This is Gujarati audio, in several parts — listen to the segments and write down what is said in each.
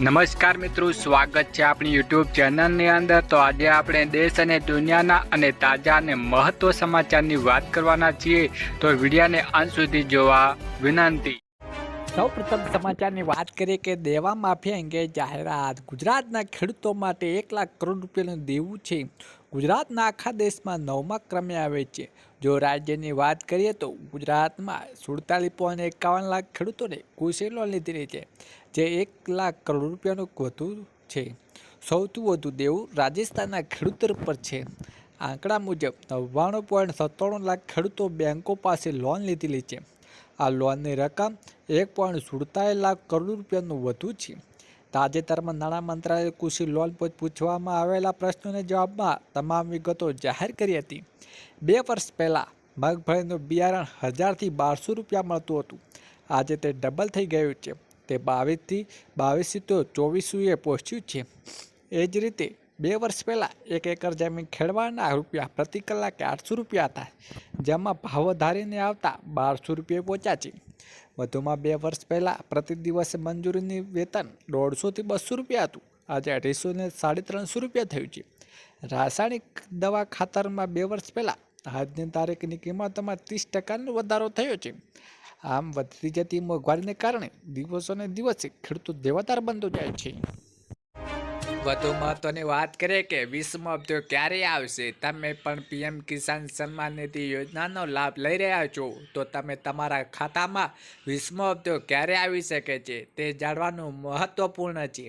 નમસ્કાર મિત્રો, સ્વાગત છે આપણી યુટ્યુબ ચેનલની અંદર. તો આજે આપણે દેશ અને દુનિયાના અને તાજા અને મહત્વ સમાચારની વાત કરવાના છીએ. તો વિડીયાને અંત સુધી જોવા વિનંતી. સૌપ્રથમ સમાચારની વાત કરીએ કે દેવા માફિયા અંગે જાહેરાત. ગુજરાતના ખેડૂતો માટે એક લાખ કરોડ રૂપિયાનું દેવું છે. ગુજરાતના આખા દેશમાં નવમા ક્રમે આવે છે. જો રાજ્યની વાત કરીએ તો ગુજરાતમાં સુડતાલીસ પોઈન્ટ એકાવન લાખ ખેડૂતોને કૃષિ લોન લીધેલી છે, જે એક લાખ કરોડ રૂપિયાનું વધુ છે. સૌથી વધુ દેવું રાજસ્થાનના ખેડૂતો પર છે. આંકડા મુજબ નવ્વાણું પોઈન્ટ સત્તાણું લાખ ખેડૂતો બેંકો પાસે લોન લીધેલી છે. આ લોનની રકમ એક પોઈન્ટ સુડતાલીસ લાખ કરોડ રૂપિયાનું વધુ છે. તાજેતરમાં નાણાં મંત્રાલયે કૃષિ લોન પર પૂછવામાં આવેલા પ્રશ્નોના જવાબમાં તમામ વિગતો જાહેર કરી હતી. બે વર્ષ પહેલાં મગફળીનું બિયારણ હજારથી બારસો રૂપિયા મળતું હતું. આજે તે ડબલ થઈ ગયું છે. તે બાવીસથી બાવીસથી તો ચોવીસુએ પહોંચ્યું છે. એ જ રીતે બે વર્ષ પહેલાં એક એકર જમીન ખેડવાના રૂપિયા પ્રતિ કલાકે આઠસો રૂપિયા હતા, જેમાં ભાવ વધારીને આવતા બારસો રૂપિયા પહોંચ્યા છે. વધુમાં બે વર્ષ પહેલાં પ્રતિ દિવસે મંજૂરીની વેતન દોઢસોથી બસો રૂપિયા હતું. આજે અઢીસો ને સાડી ત્રણસો રૂપિયા થયું છે. રાસાયણિક દવા ખાતરમાં બે વર્ષ પહેલાં આજની તારીખની કિંમતમાં ત્રીસ ટકાનો વધારો થયો છે. આમ વધતી જતી મોંઘવારીને કારણે દિવસોને દિવસે ખેડૂતો દેવાદાર બનતો જાય છે. વધુ મહત્વની વાત કરીએ કે વીસમો હપ્તો ક્યારે આવશે? તમે પણ પીએમ કિસાન સન્માન નિધિ યોજનાનો લાભ લઈ રહ્યા છો. તો તમે તમારા ખાતામાં વીસમો હપ્તો ક્યારે આવી શકે છે તે જાણવાનું મહત્વપૂર્ણ છે.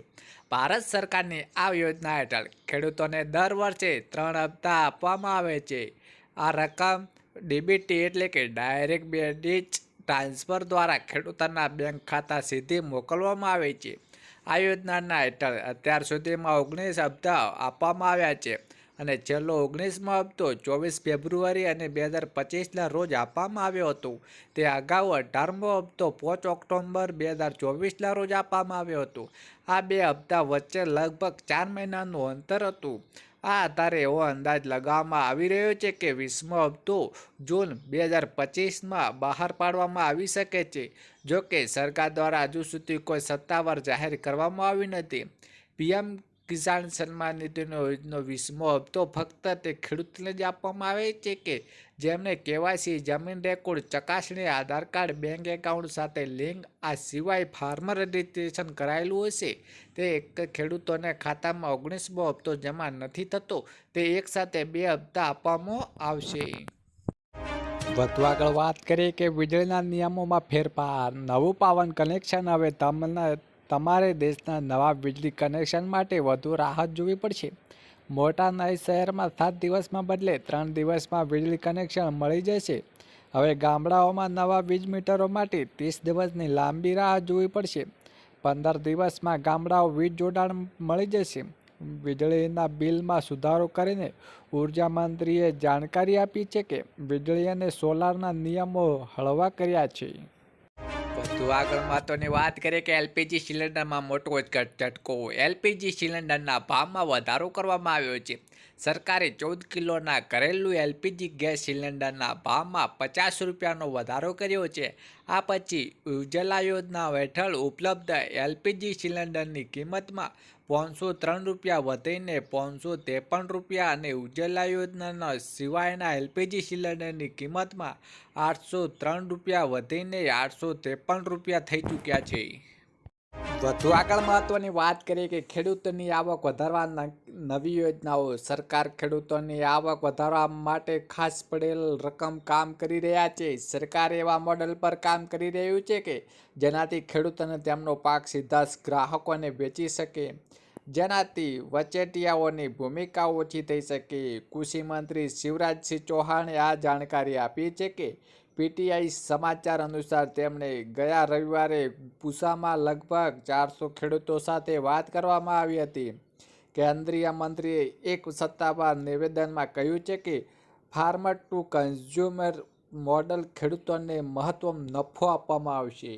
ભારત સરકારની આ યોજના હેઠળ ખેડૂતોને દર વર્ષે ત્રણ હપ્તા આપવામાં આવે છે. આ રકમ ડીબીટી એટલે કે ડાયરેક્ટ બેડિચ ટ્રાન્સફર દ્વારા ખેડૂતોના બેંક ખાતા સીધી મોકલવામાં આવે છે. આ યોજનાના હેઠળ અત્યાર સુધીમાં ઓગણીસ હપ્તા આપવામાં આવ્યા છે અને છેલ્લો ઓગણીસમો હપ્તો ચોવીસ ફેબ્રુઆરી અને બે હજાર પચીસના રોજ આપવામાં આવ્યો હતો. તે અગાઉ અઢારમો હપ્તો પાંચ ઓક્ટોબર બે હજાર ચોવીસના રોજ આપવામાં આવ્યો હતો. આ બે હપ્તા વચ્ચે લગભગ ચાર મહિનાનું અંતર હતું. આ આધારે એવો અંદાજ લગાવવામાં આવી રહ્યો છે કે વીસમો હપ્તો જૂન બે હજાર પચીસમાં બહાર પાડવામાં આવી શકે છે? જો કે સરકાર દ્વારા હજુ સુધી કોઈ સત્તાવાર જાહેર કરવામાં આવી નથી. પીએમ કિસાન સન્માન નિધિનો યોજનો વીસમો હપ્તો ફક્ત તે ખેડૂતને જ આપવામાં આવે છે કે જેમને કેવાયસી જમીન રેકોર્ડ, ચકાસણી, આધાર કાર્ડ, બેંક એકાઉન્ટ સાથે લિંક, આ સિવાય ફાર્મર રજિસ્ટ્રેશન કરાયેલું હશે? તે એક ખેડૂતોને ખાતામાં ઓગણીસમો હપ્તો જમા નથી થતો, તે એકસાથે બે હપ્તા આપવામાં આવશે. વધુ આગળ વાત કરીએ કે વીજળીના નિયમોમાં ફેરફાર, નવું પાવન કનેક્શન હવે તમને તમારે દેશના નવા વીજળી કનેક્શન માટે વધુ રાહત જોવી પડશે. મોટા નાઈ શહેરમાં સાત દિવસમાં બદલે ત્રણ દિવસમાં વીજળી કનેક્શન મળી જશે. હવે ગામડાઓમાં નવા વીજ મીટરો માટે ત્રીસ દિવસની લાંબી રાહ જોવી પડશે. પંદર દિવસમાં ગામડાઓ વીજ જોડાણ મળી જશે. વીજળીના બિલમાં સુધારો કરીને ઊર્જા મંત્રીએ જાણકારી આપી છે કે વીજળી અને સોલારના નિયમો હળવા કર્યા છે. વધુ આગળ વાત કરીએ કે એલપીજી સિલિન્ડરમાં મોટો જ ઝટકો એલપીજી સિલિન્ડરના ભાવમાં વધારો કરવામાં આવ્યો છે. સરકારે ચૌદ કિલોના ઘરેલું એલપીજી ગેસ સિલિન્ડરના ભાવમાં પચાસ રૂપિયાનો વધારો કર્યો છે. આ પછી ઉજ્જવલા યોજના હેઠળ ઉપલબ્ધ એલપીજી સિલિન્ડરની કિંમતમાં પાંચસો ત્રણ રૂપિયા વધીને પાંચસો ત્રેપન રૂપિયા અને ઉજ્જવલા યોજનાના સિવાયના એલપીજી સિલિન્ડરની કિંમતમાં આઠસો ત્રણ રૂપિયા વધીને આઠસો ત્રેપન રૂપિયા થઈ ચૂક્યા છે. વધુ આગળ મહત્વની વાત કરીએ કે ખેડૂતોની આવક વધારવા નવી યોજનાઓ સરકાર ખેડૂતોની આવક વધારવા માટે ખાસ પડેલ રકમ કામ કરી રહ્યા છે. સરકાર એવા મોડેલ પર કામ કરી રહ્યું છે કે જેનાથી ખેડૂતોને તેમનો પાક સીધા જ ગ્રાહકોને વેચી શકે. જેનાથી વચેટિયાઓની ભૂમિકા ઓછી થઈ શકે. કૃષિ મંત્રી શિવરાજસિંહ ચૌહાણે આ જાણકારી આપી છે કે પીટીઆઈ સમાચાર અનુસાર તેમણે ગયા રવિવારે પૂસામાં લગભગ ચારસો ખેડૂતો સાથે વાત કરવામાં આવી હતી. કેન્દ્રીય મંત્રીએ એક સત્તાવાર નિવેદનમાં કહ્યું છે કે, ફાર્મર ટુ કન્ઝ્યુમર મોડલ ખેડૂતોને મહત્વ નફો આપવામાં આવશે.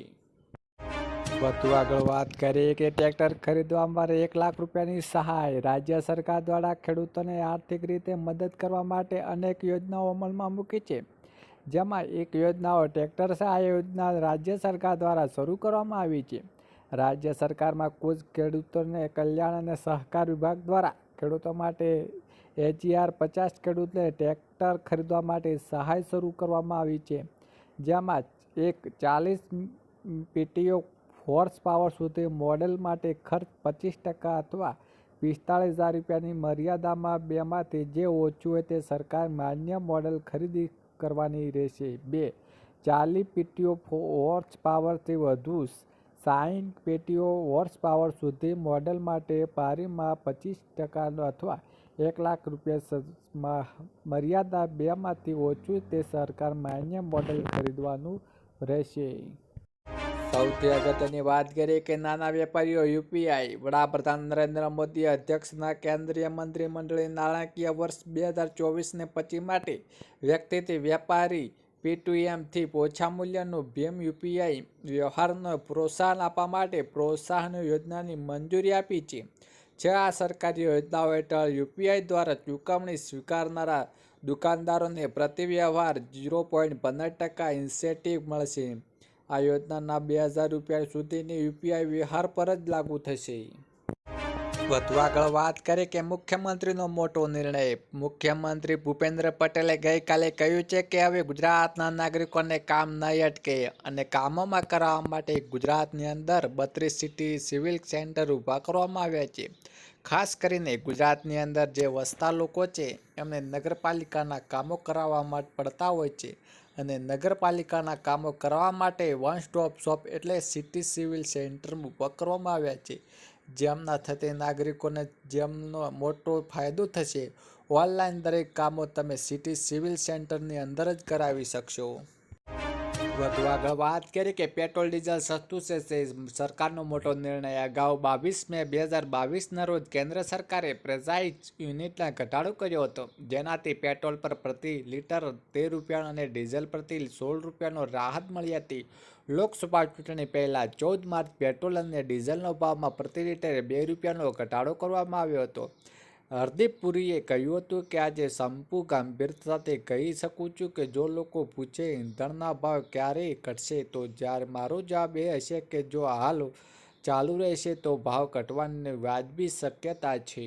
વધુ આગળ વાત કરીએ કે, ટ્રેક્ટર ખરીદવા માટે એક લાખ રૂપિયાની સહાય રાજ્ય સરકાર દ્વારા ખેડૂતોને આર્થિક રીતે મદદ કરવા માટે અનેક યોજનાઓ અમલમાં મૂકી છે. જેમાં એક યોજનાઓ ટ્રેક્ટર સહાય યોજના રાજ્ય સરકાર દ્વારા શરૂ કરવામાં આવી છે. રાજ્ય સરકારમાં કુચ ખેડૂતોને કલ્યાણ અને સહકાર વિભાગ દ્વારા ખેડૂતો માટે એચઈઆર પચાસ ખેડૂતને ટ્રેક્ટર ખરીદવા માટે સહાય શરૂ કરવામાં આવી છે. જેમાં એક ચાલીસ પીટીઓ હોર્સ પાવર સુધી મોડેલ માટે ખર્ચ પચીસ ટકા અથવા પિસ્તાળીસ હજાર રૂપિયાની મર્યાદામાં બેમાંથી જે ઓછું હોય તે સરકાર માન્ય મોડેલ ખરીદી કરવાની રહેશે. બે ચાલીસ પેટીઓ હોર્સ પાવરથી વધુ સાઠ પેટીઓ હોર્સ પાવર સુધી મોડેલ માટે પારીમાં પચીસ ટકા અથવા એક લાખ રૂપિયા મર્યાદા બેમાંથી ઓછું તે સરકાર માન્ય મોડલ ખરીદવાનું રહેશે. સૌથી અગત્યની વાત કરીએ કે નાના વેપારીઓ યુપીઆઈ, વડાપ્રધાન નરેન્દ્ર મોદી અધ્યક્ષના કેન્દ્રીય મંત્રીમંડળે નાણાકીય વર્ષ બે હજાર ચોવીસને પચીસ માટે વ્યક્તિથી વેપારી પીટુએમથી ઓછા મૂલ્યનું ભીમ યુપીઆઈ વ્યવહારને પ્રોત્સાહન આપવા માટે પ્રોત્સાહન યોજનાની મંજૂરી આપી છે. જે આ સરકારી યોજનાઓ હેઠળ યુપીઆઈ દ્વારા ચૂકવણી સ્વીકારનારા દુકાનદારોને પ્રતિ વ્યવહાર ઝીરો પોઈન્ટ પંદર ટકા ઇન્સેન્ટિવ મળશે. આ યોજનાના બે હજાર રૂપિયા સુધીની યુપીઆઈ વ્યવહાર પર જ લાગુ થશે. વધુ આગળ વાત કરીએ કે મુખ્યમંત્રીનો મોટો નિર્ણય. મુખ્યમંત્રી ભૂપેન્દ્ર પટેલે ગઈકાલે કહ્યું છે કે હવે ગુજરાતના નાગરિકોને કામ નહીં અટકે અને કામોમાં કરાવવા માટે ગુજરાતની અંદર બત્રીસ સિટી સિવિલ સેન્ટર ઊભા કરવામાં આવ્યા છે. ખાસ કરીને ગુજરાતની અંદર જે વસતા લોકો છે, એમને નગરપાલિકાના કામો કરાવવા પડતા હોય છે. અને નગરપાલિકાના કામો કરવા માટે વન સ્ટોપ શોપ એટલે સિટી સિવિલ સેન્ટર ઊભા આવ્યા છે. જેમના થતે નાગરિકોને જેમનો મોટો ફાયદો થશે ઓનલાઈન દરેક કામો તમે સિટી સિવિલ સેન્ટરની અંદર જ કરાવી શકશો. વધુ આગળ વાત કરીએ કે પેટ્રોલ, ડીઝલ સસ્તું છે, તે સરકારનો મોટો નિર્ણય. અગાઉ બાવીસ મે બે હજાર બાવીસના રોજ કેન્દ્ર સરકારે પ્રેઝાઇઝ યુનિટના ઘટાડો કર્યો હતો, જેનાથી પેટ્રોલ પર પ્રતિ લીટર તેર રૂપિયા અને ડીઝલ પ્રતિ સોળ રૂપિયાનો રાહત મળી હતી. લોકસભા ચૂંટણી પહેલાં ચૌદ માર્ચ પેટ્રોલ અને ડીઝલનો ભાવમાં પ્રતિ લીટરે બે રૂપિયાનો ઘટાડો કરવામાં આવ્યો હતો. હરદીપ પુરીએ કહ્યું હતું કે આજે સંપુ ગંભીરતાથી કહી શકું છું કે જો લોકો પૂછે ઈંધણના ભાવ ક્યારે ઘટશે, તો જ્યારે મારો જવાબ એ હશે કે જો હાલ ચાલુ રહેશે, તો ભાવ ઘટવાની વાજબી શક્યતા છે.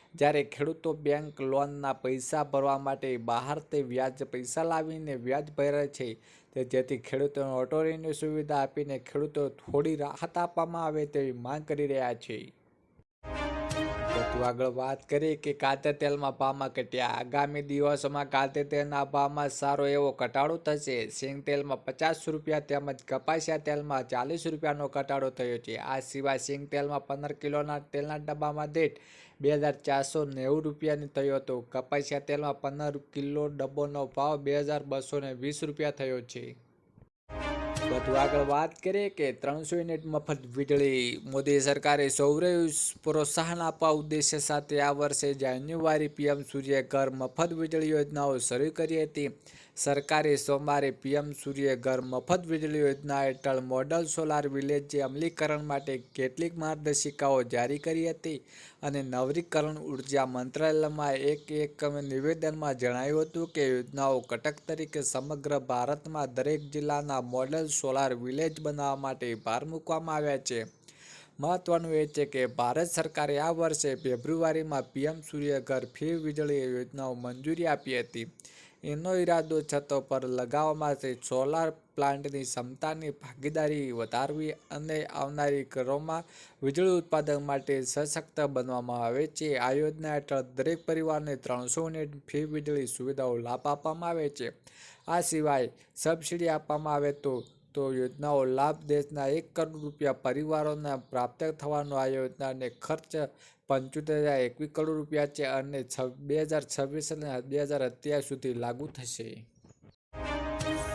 જ્યારે ખેડૂતો બેંક લોનના પૈસા ભરવા માટે બહારથી વ્યાજ પૈસા લાવીને વ્યાજ ભરે છે, તે જેથી ખેડૂતોને ઓટો રિન્યૂ સુવિધા આપીને ખેડૂતો થોડી રાહત આપવામાં આવે તેવી માંગ કરી રહ્યા છે. આગળ વાત કરીએ કે કાતે તેલમાં ભાવમાં ઘટ્યા. આગામી દિવસોમાં કાતે તેલના ભાવમાં સારો એવો ઘટાડો થશે. સિંગ તેલમાં પચાસ રૂપિયા તેમજ કપાસિયા તેલમાં ચાલીસ રૂપિયાનો ઘટાડો થયો છે. આ સિવાય સિંગ તેલમાં પંદર કિલોના તેલના ડબ્બામાં દીઠ બે હજાર ચારસો નેવું રૂપિયાની થયો હતો. કપાસિયા તેલમાં પંદર કિલો ડબ્બોનો ભાવ બે હજાર બસો વીસ રૂપિયા થયો છે. વધુ આગળ વાત કરીએ કે ત્રણસો યુનિટ મફત વીજળી. મોદી સરકારે સૌર પ્રોત્સાહન આપવા ઉદ્દેશ્ય સાથે આ વર્ષે જાન્યુઆરી પીએમ સૂર્ય ઘર મફત વીજળી યોજનાઓ શરૂ કરી હતી. સરકારે સોમવારે પીએમ સૂર્ય ઘર મફત વીજળી યોજના હેઠળ મોડલ સોલાર વિલેજ અમલીકરણ માટે કેટલીક માર્ગદર્શિકાઓ જારી કરી હતી અને નવરીકરણ ઊર્જા મંત્રાલયમાં એક એક નિવેદનમાં જણાવ્યું હતું કે યોજનાઓ ઘટક તરીકે સમગ્ર ભારતમાં દરેક જિલ્લાના મોડલ સોલાર વિલેજ બનાવવા માટે ભાર મૂકવામાં આવ્યા છે. મહત્વનું એ છે કે ભારત સરકારે આ વર્ષે ફેબ્રુઆરીમાં પીએમ સૂર્યઘર ફ્રી વીજળી યોજનાઓ મંજૂરી આપી હતી. એનો ઈરાદો છતો પર લગાવવા માટે સોલાર પ્લાન્ટની ક્ષમતાની ભાગીદારી વધારવી અને આવનારી ઘરોમાં વીજળી ઉત્પાદન માટે સશક્ત બનવામાં આવે છે. આ યોજના હેઠળ દરેક પરિવારને ત્રણસો યુનિટ ફી વીજળી સુવિધાઓ લાભ આપવામાં આવે છે. આ સિવાય સબસિડી આપવામાં આવે તો તો યોજનાઓ લાભ દેશના એક કરોડ રૂપિયા પરિવારોને પ્રાપ્ત થવાનો આ યોજનાને ખર્ચ પંચોતેર હજાર એકવીસ કરોડ રૂપિયા છે અને બે હજાર છવ્વીસ અને બે હજાર અત્યાર સુધી લાગુ થશે.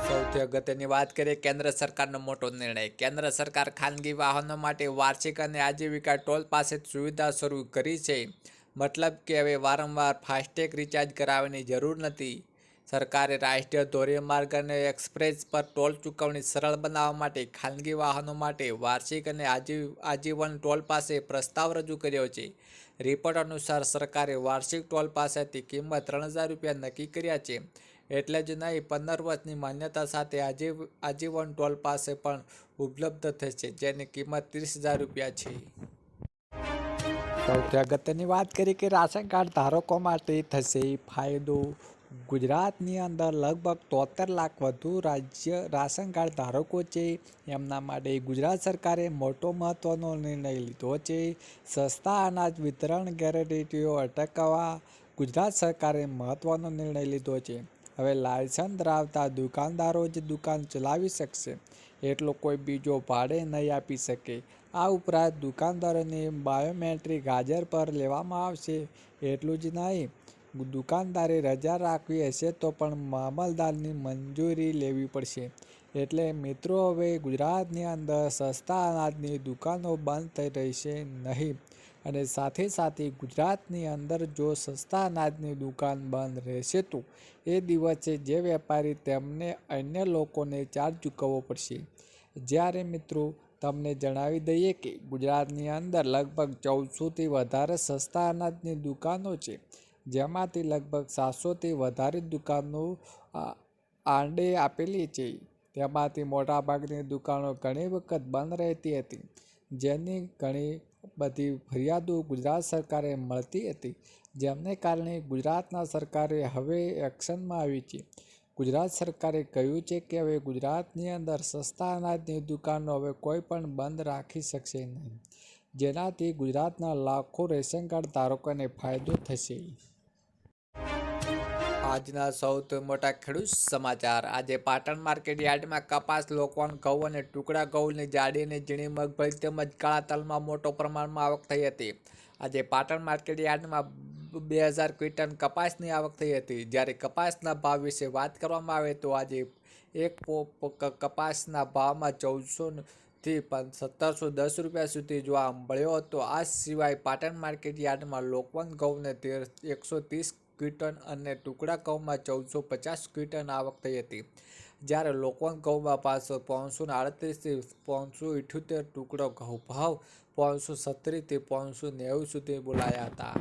સૌથી અગત્યની વાત કરીએ કેન્દ્ર સરકારનો મોટો નિર્ણય. કેન્દ્ર સરકાર ખાનગી વાહનો માટે વાર્ષિક અને આજીવિકા ટોલ પાસે સુવિધા શરૂ કરી છે. મતલબ કે હવે વારંવાર ફાસ્ટેગ રિચાર્જ કરાવવાની જરૂર નથી. સરકારે રાષ્ટ્રીય ધોરીમાર્ગ અને એક્સપ્રેસ પર ટોલ ચૂકવણી સરળ બનાવવા માટે ખાનગી વાહનો માટે વાર્ષિક અને આજી આજીવન ટોલ પાસે પ્રસ્તાવ રજૂ કર્યો છે. રિપોર્ટ અનુસાર સરકારે વાર્ષિક ટોલ પાસેથી કિંમત ત્રણ હજાર રૂપિયા નક્કી કર્યા છે. એટલે જ નહીં, પંદર વર્ષની માન્યતા સાથે આજીવ, આજીવન ટોલ પાસે પણ ઉપલબ્ધ થશે, જેની કિંમત ત્રીસ હજાર રૂપિયા છે. સૌથી અગત્યની વાત કરી કે રાશન કાર્ડ ધારકો માટે થશે ફાયદો? ગુજરાતની અંદર લગભગ તોતેર લાખ વધુ રાજ્ય રાશન કાર્ડ ધારકો છે. એમના માટે ગુજરાત સરકારે મોટો મહત્ત્વનો નિર્ણય લીધો છે. સસ્તા અનાજ વિતરણ ગેરંટીઓ અટકાવવા ગુજરાત સરકારે મહત્ત્વનો નિર્ણય લીધો છે. હવે લાયસન્સ ધરાવતા દુકાનદારો જ દુકાન ચલાવી શકશે. એટલો કોઈ બીજો ભાડે નહીં આપી શકે. આ ઉપરાંત દુકાનદારોને બાયોમેટ્રિક હાજર પર લેવામાં આવશે. એટલું જ નહીં દુકાનદારે રજા રાખવી હશે તો પણ મામલદારની મંજૂરી લેવી પડશે. એટલે મિત્રો, હવે ગુજરાતની અંદર સસ્તા અનાજની દુકાનો બંધ થઈ રહેશે નહીં. અને સાથે સાથે ગુજરાતની અંદર જો સસ્તા અનાજની દુકાન બંધ રહેશે તો એ દિવસે જે વેપારી તેમને અન્ય લોકોને ચાર્જ ચૂકવવો પડશે. જ્યારે મિત્રો, તમને જણાવી દઈએ કે ગુજરાતની અંદર લગભગ ચૌદસોથી વધારે સસ્તા અનાજની દુકાનો છે. જેમાંથી લગભગ સાતસોથી વધારે દુકાનો આંડે આપેલી છે. તેમાંથી મોટાભાગની દુકાનો ઘણી વખત બંધ રહેતી હતી, જેની ઘણી બધી ફરિયાદો ગુજરાત સરકારે મળતી હતી. જેમને કારણે ગુજરાતના સરકારે હવે એક્શનમાં આવી છે. ગુજરાત સરકારે કહ્યું છે કે હવે ગુજરાતની અંદર સસ્તા અનાજની દુકાનો હવે કોઈ પણ બંધ રાખી શકશે નહીં. જેનાથી ગુજરાતના લાખો રેશન કાર્ડ ધારકોને ફાયદો થશે. આજના સૌથી મોટા ખેડૂત સમાચાર. આજે પાટણ માર્કેટ યાર્ડમાં કપાસ લોકવાન ઘઉં અને ટુકડા ઘઉંની જાડી અને ઝીણી મગફળી તેમજ કાળા તલમાં મોટો પ્રમાણમાં આવક થઈ હતી. આજે પાટણ માર્કેટ યાર્ડમાં બે હજાર ક્વિન્ટલ કપાસની આવક થઈ હતી. જ્યારે કપાસના ભાવ વિશે વાત કરવામાં આવે તો આજે એક કપાસના ભાવમાં ચૌદસો થી સત્તરસો દસ રૂપિયા સુધી જોવા મળ્યો હતો. આ સિવાય પાટણ માર્કેટ યાર્ડમાં લોકવંત ઘઉંને તેર, એકસો ત્રીસ ક્વિન્ટલ અને ટુકડા ઘઉંમાં ચૌદસો પચાસ ક્વિટન આવક થઈ હતી જ્યારે લોકવન ઘઉંમાં પાંચસો પાંચસો આડત્રીસથી પાંચસો ઇઠ્યોતેર ટુકડો ઘઉં ભાવ પાંચસો સત્તરીથી પાંચસો નેવું સુધી બોલાયા હતા.